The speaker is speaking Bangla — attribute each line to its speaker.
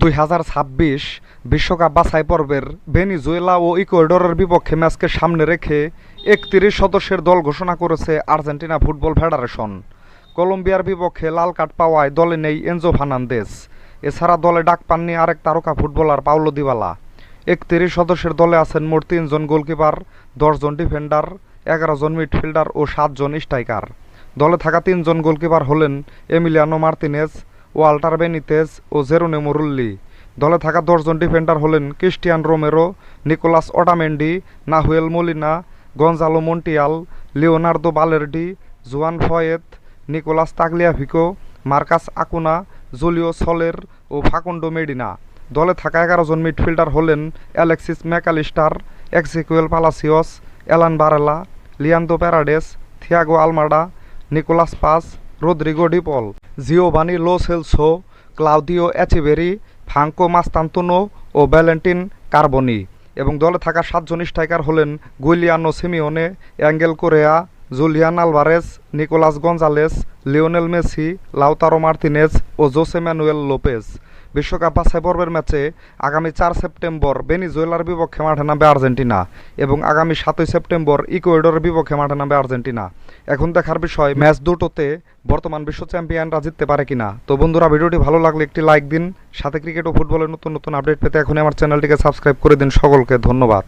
Speaker 1: দুই হাজার ছাব্বিশ বিশ্বকাপ বাছাই পর্বের ভেনিজুয়েলা ও ইকুয়েডরের বিপক্ষে ম্যাচকে সামনে রেখে একত্রিশ সদস্যের দল ঘোষণা করেছে আর্জেন্টিনা ফুটবল ফেডারেশন। কলম্বিয়ার বিপক্ষে লাল কার্ড পাওয়ায় দলে নেই এনজো ফার্নান্দেস এছাড়া দলে ডাক পাননি আরেক তারকা ফুটবলার পাউলো দিবালা। একত্রিশ সদস্যের দলে আছেন মোট তিনজন গোলকিপার, দশজন ডিফেন্ডার এগারো জন মিডফিল্ডার ও সাতজন স্ট্রাইকার। দলে থাকা তিনজন গোলকিপার হলেন এমিলিয়ানো মার্তিনেজ ওয়াল্টার বেনিতেজ ও জেরোনে মোরুল্লি দলে থাকা দশজন ডিফেন্ডার হলেন Cristian Romero, Nicolas Otamendi Nahuel Molina, Gonzalo Montiel, Leonardo Balerdi, Juan Foyth, Nicolas Tagliafico, Marcos Acuna, Julio Soler ও ফাকুন্ডো মেডিনা। দলে থাকা এগারো জন মিডফিল্ডার হলেন Alexis MacAllister, Exequiel Palacios Alan Varela, Leandro Paredes, Thiago Almada, Nicolas Paz Rodrigo De Paul Giovani Lo Celso Claudio Echeverri Franco Mastantuono ও ব্যালেন্টিন কার্বনি এবং দলে থাকা সাতজন স্ট্রাইকার হলেন Giuliano Simeone, Angel Correa, Julian Alvarez, Nicolas Gonzalez, Lionel Messi, Lautaro Martinez ও জোসে ম্যানুয়েল লোপেজ। বিশ্বকাপ বাছাই পর্বের ম্যাচে আগামী চার সেপ্টেম্বর বেনিজুয়েলার বিপক্ষে মাঠে নামবে আর্জেন্টিনা এবং আগামী সাতই সেপ্টেম্বর ইকুয়েডরের বিপক্ষে মাঠে নামবে আর্জেন্টিনা। এখন দেখার বিষয়, ম্যাচ দুটোতে বর্তমান বিশ্ব চ্যাম্পিয়নরা জিততে পারে কিনা? তো বন্ধুরা, ভিডিওটি ভালো লাগলে একটি লাইক দিন, সাথে ক্রিকেট ও ফুটবলের নতুন নতুন আপডেট পেতে এখনই আমার চ্যানেলটিকে সাবস্ক্রাইব করে দিন। সকলকে ধন্যবাদ।